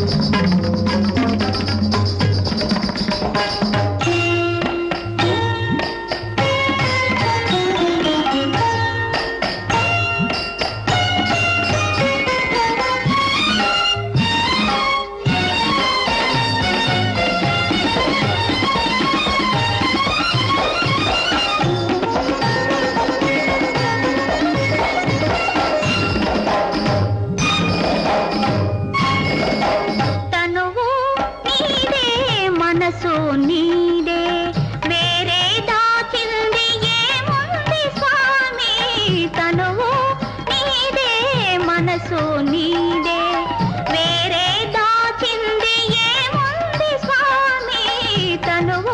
うん。నీదే. వేరే దాచింది ఏముంది స్వామి? తనువు